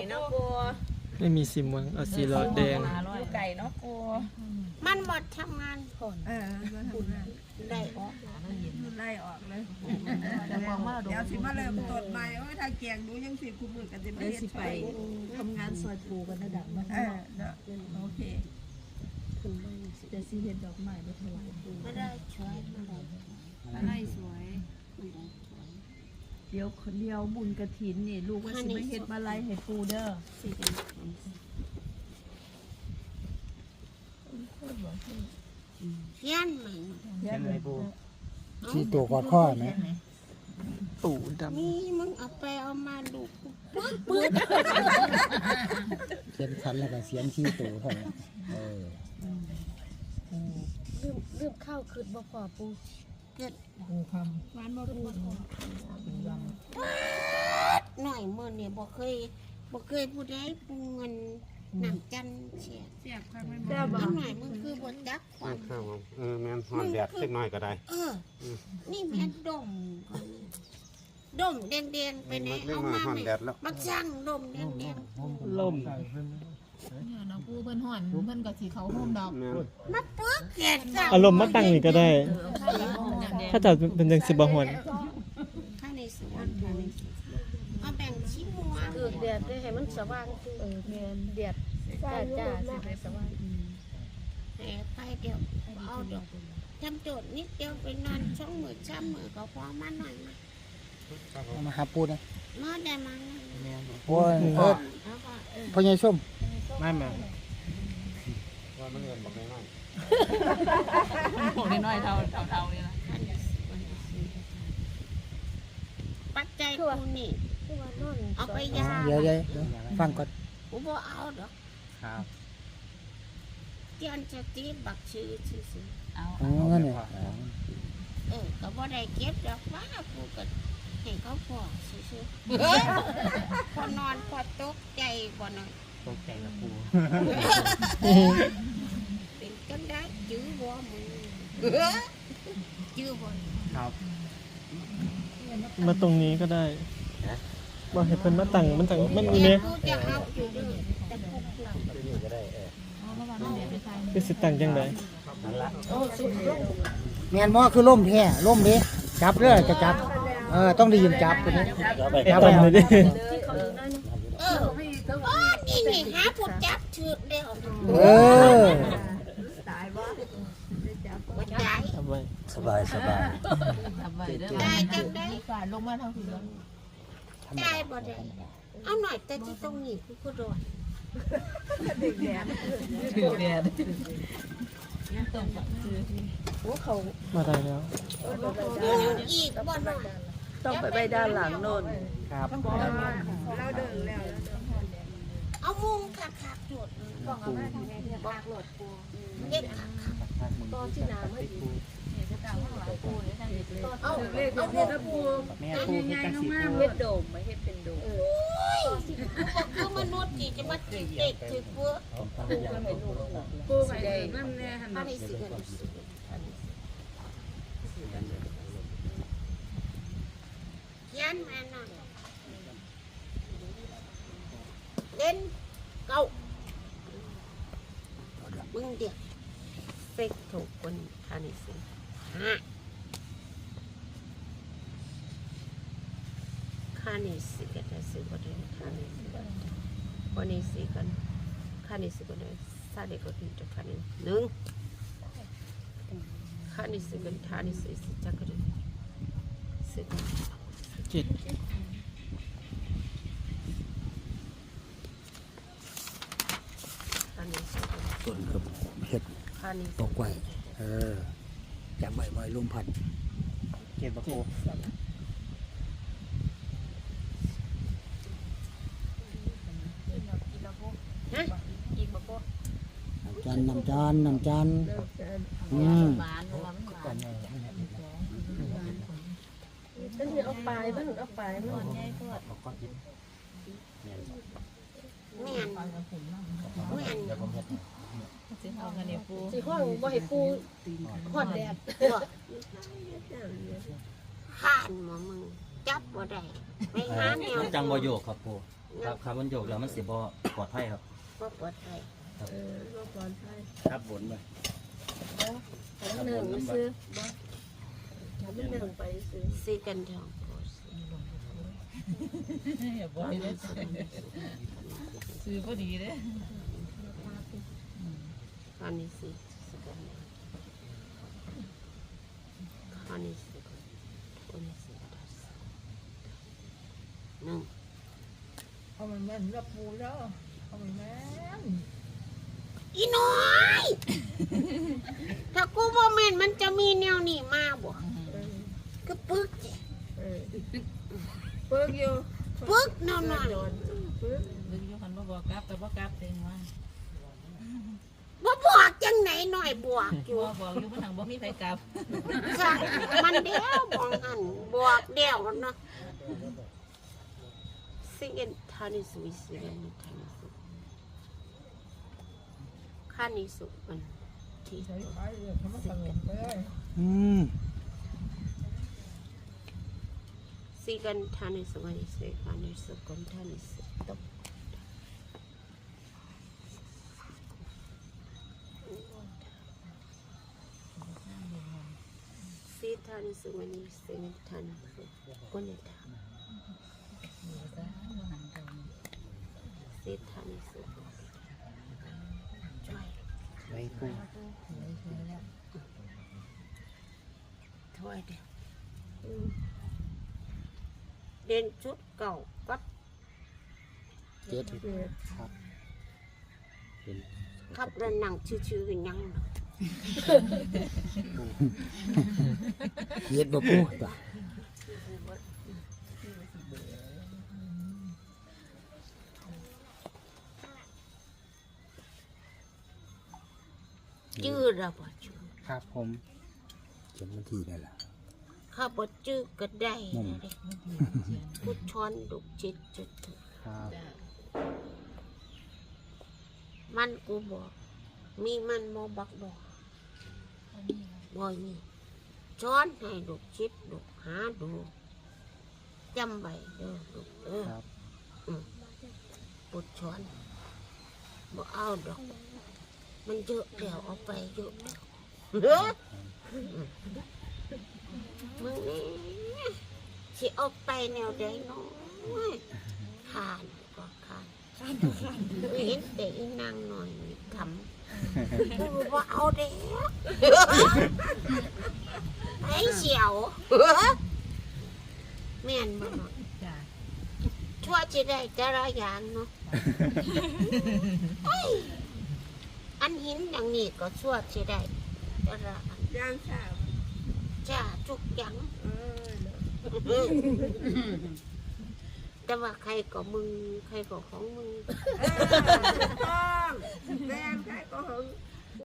นี่เนาะปูไม่มีสีม่วงเอาสีหลอดแดง อยู่ไก่เนาะปูมันหมดทำงานเออมาทำงานได้ออกไล่ออกเลย เดี๋ยวสิมาเริ่มต้นใหม่โอ้ยถ้าแกงดูยังสิคุมือกันสิมาเฮ็ดไปทำงานซอยปูกันระดับบ้านเออเนาะโอเคแต่ซีเห็ดดอกไม้มาถวายปูไม่ได้ช่วยไม่ได้อะไรสวย เดี๋ยวคนเดียวบุญกระถินนี่ ลูกว่าสิไม่เห็ดมาไล่ให้ปูเด้อเขียนใหม่ที่ตัวกอดข้อไหมปู่ดนี่มึงเอาไปเอามาดูปึ๊ดปึ๊ดเขียนคันแล้วก็เสียนที่ตัวเท่านั้นเออลืมลืมข้าวคืดบ่พอปู หน่อยมื่อเนี่ยบ่เคยบ่เคยผู้ใดปูเงินหนังจันเสียเสียบข้างไม่หมแซ่ดบบ่ นิดหน่อยมึงคือบ่จักความ ข้าวเออแม่นหอนแดดสักหน่อยก็ได้ เออนี่แม่นดมก่อนนี่ดมแดงๆไปไหนเรื่อเอางมามาหอนไหมแดดแล้วมันช่างดมแดงำล่มเนี่ย เนาะปูเพิ่นห่อนเพิ่นก็สิเขาโฮมดอกแม่นๆมาปึ๊กแก่จ้าอารมณ์มาตั้งนี่ก็ได้เออข้าวเหนียวหอมอย่างแดงถ้าจะเป็นจังสิบ่ฮอนข้างในสวนเอาแบ่งชิ้นหัวคือแดดได้ให้มันสว่างคือเออแม่นแดดจ้าจ้าสิให้สว่างแหไปเดี๋ยวเอาเดี๋ยวทำโจทย์นิดเดียวไปนอนช่องมือช้ำมือก็พอมาหน่อยมาเอามาหาปูนะเมื่อได้มาโอ้ยเออเอาว่าเออพ่อใหญ่ส้ม ไม่มาว่ามันเงินบอกน้อยพวกน้อยๆเท่าเท่าๆนี่นะปัจจัยกูนี่คือว่านอนเอาไปยาเดี๋ยวเดี๋ยวเดี๋ยวฟังก่อนกูบ่เอาดอกครับเตียนจะตีบักชื่อซื่อเอาอ๋องั้นเนี่ยๆเออก็บ่ได้เก็บดอกว่ากูก็ให้เขาพอซื่อๆพอนอนพอตกใจบ่หน่อย ตกใจกับปูเป็นจังได้จื้อบ่มึงจื้อบ่ครับมาตรงนี้ก็ได้บ่ให้เพิ่นมาตั้งมันตั้งมันมีเดี๋แน่ยวกูจะเอาอยู่เด้อแต่กูกูเอามาวางน้ำแดงไปใส่คือสิตั้งจังไดแมนมอคือล่มแท้ล่มเด้จับเรื่อยจะจับเออต้องได้ยินจับตัวนี้ไอ้ตอนเลยดิเออเออ นี่หาผู้จับถือเดียวเออตายบ่บ่ได้ทำไว้สบายสบายได้จังได้ฝ่าลงมาทางผิวได้บ่ได้เอาหน่อยแต่ที่ตรงนี้กูก็โดนถือแดดมาได้แล้วดูอีกบ่ได้ต้องไปไปด้านหลังโน่นครับเราเดินแล้ว เอามุงคักๆโดดบอกเอามาทำไมเนี่ยบอกโหลดปูเด็กคักตอนที่น้ำให้ดีๆเอาเลขของพี่ตะปูแม่ปูคือจังสิปูเฮ็ดโดมไม่เฮ็ดเป็นโดมโอ้ยคือมนุษย์ที่จะมาติดเด็กถือเพื่อปูไปนั่นแน่หันอันนี้สิกันเขียนมาหน่อย เล่นเก้ามึงเดียวเฟกถูกคนทานี่สิฮะข้านี่สิกันได้สิก็ได้ข้านี่สิกันวันนี้สิกันข้านี่สิก็ได้ซาเด็กก็ดีจะข้านี่หนึ่งข้านี่สิกันทานี่สิสิจักก็ได้สิกันเจ็ด ข้านี่สิกัน ส่วนกับ เห็ดข้านี่ตกไว้เออจับไว้ไว้ลมพัดเจ็ดบ่ปูฮะจานน้ำจานน้ำจานอืมหวานเพราะว่ามันหวานมันสิเอาปลายมันเอาปลายมันแม่นแม่น สิเอากันเนี่ยปูสิห้องบ่ให้ปูฮอดแดดห่านหมอมึงจับบ่ได้ไปหาแนวจังบ่โยกครับปูครับครับมันโยกแล้วมันสิบ่ปลอดภัยครับบ่ปลอดภัยเออบ่ปลอดภัยครับบนไปอันหนึ่งซื้อบ่อันหนึ่งไปซื้อซีกันทองโพสอย่าบ่อยเลยซื้อพอดีเด้คานิสิสกันคานิสิคานิสิหนึ่งเอามันแม่นแล้วปูแล้วเอามันแม่นอีน้อย ถ้ากูบ่แม่นมันจะมีแนวนี้มาบ่ก็ปึกจิเออเปิกอยู่ปึกนวนั้นดึงอยู่คันบ่บอกกลับแต่บ่กลับเองว่า บ่บอกจังไหนหน่อยบวกอยู่บ่บอกอยู่มันทางบ่มีไผกลับจ้ะมันเดียวมองหันบวกเดียวเนาะสิ่งนทานิสุวิสิเรนทานิสุข้านิสุมันที่ใช้ไปเลยทำมันสงบเลยอืมสิกันทานิสุวันนิสุข้านิสุกันทานิสุตบสิทานิสุวันนิสุทานิสุกุณิ ทาสิทานิสุช่วยไว้ปูช่วยเดียว เด่นชุดเก่าก็เจ็ดขับเดินหนังชื่อๆกันยังเนาะเจ็ดบ่ปูตัวจื้อระบ่จื้อครับผมเขียนวันที่ได้ละข้าบ่จื้อก็ได้นั่นนะเด็กผู้ช้อนดุกจิตจุดถึงครับ มันกูบอกมีมันโมบักบอก บ่มีช้อนให้ดุกจิตดุกหาดูจำไว้เด้อดุกเด้อครับปวดช้อนบ่เอาดอก มันเยอะแล้วเอาไปเยอะแล้วเฮ้ยมึงนี่สิเอาไปแนวใดเน้อยขานก็ขาน เห็นแต่อีนางหน่อยนี่ทำ กูว่าเอาเด็กไอ้เสียวแม่นบ่เนาะจ้ะชั่วจะได้ แต่ว่าใครก็มึงใครก็ของมึง ถูกต้องแม่ใครก็หึง